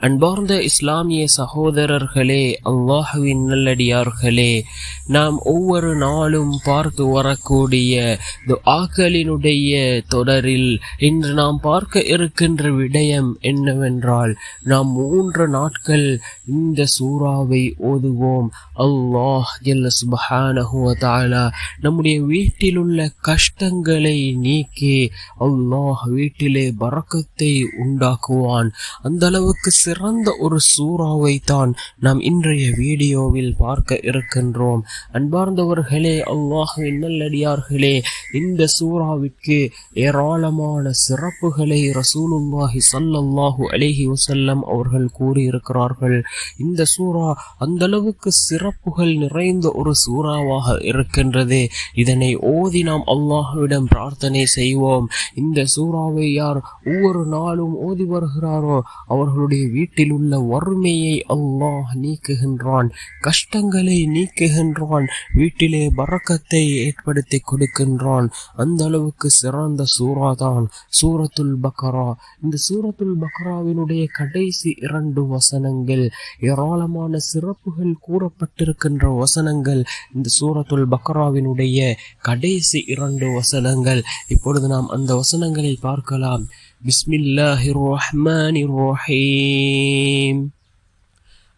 அன்பார்ந்த இஸ்லாமிய சகோதரர்களே அல்லாஹுவின் நல்லடியார்களே நாம் ஒவ்வொரு நாளும் பார்த்து வரக்கூடிய துஆக்களினுடைய தொடரில் இன்று நாம் பார்க்க இருக்கின்ற விடயம் என்னவென்றால் நாம் மூன்று நாட்கள் இந்த சூறாவை ஓதுவோம். அல்லாஹ் ஜல்ல சுபஹானஹு நம்முடைய வீட்டில் உள்ள கஷ்டங்களை நீக்கி அல்லாஹ் வீட்டிலே பறக்கத்தை உண்டாக்குவான். அந்த அளவுக்கு சிறந்த ஒரு சூறாவை தான் நாம் இன்றைய வீடியோவில் பார்க்க இருக்கின்றோம். அன்பார்ந்தவர்களே அல்லாஹுவின் நல்லடியார்களே இந்த சூறாவிற்கு ஏராளமான சிறப்புகளை ரசூலுல்லாஹி சல்லல்லாஹு அலைஹி வசல்லம் அவர்கள் கூறியிருக்கிறார்கள். இந்த சூறா அந்தளவுக்கு சிறப்புகள் நிறைந்த ஒரு சூறாவாக இருக்கின்றது. இதனை ஓதி நாம் அல்லாஹுவிடம் பிரார்த்தனை செய்வோம். இந்த சூறாவை யார் ஒவ்வொரு நாளும் ஓதி வருகிறாரோ அவர்களுடைய வீட்டில் உள்ள வறுமையை அல்லாஹ் நீக்குகின்றான் கஷ்டங்களை நீக்குகின்றான் வீட்டிலே பறக்கத்தை ஏற்படுத்தி கொடுக்கின்றான். இருக்கிறான் அந்த அளவுக்கு சிறந்த சூரா தான் சூரத்துல் பக்ரா இந்த சூரத்துல் பக்ராவினுடைய கடைசி இரண்டு வசனங்கள் ஏராளமான சிறப்புகள் கூறப்பட்டிருக்கின்ற வசனங்கள் இந்த சூரத்துல் பக்ராவினுடைய கடைசி இரண்டு வசனங்கள். இப்பொழுது நாம் அந்த வசனங்களை பார்க்கலாம். பிஸ்மில்லாஹிர் ரஹ்மானிர் ரஹீம்.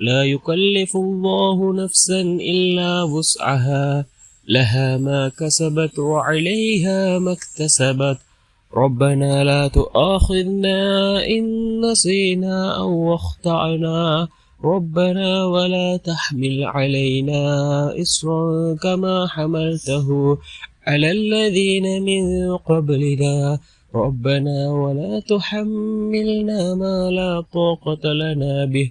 لا يكلف الله نفسا إلا وسعها لها ما كسبت وعليها ما اكتسبت. ربنا لا تؤاخذنا إن نسينا أو أخطأنا. ربنا ولا تحمل علينا إصرا كما حملته على الذين من قبلنا. ربنا ولا تحملنا ما لا طاقة لنا به.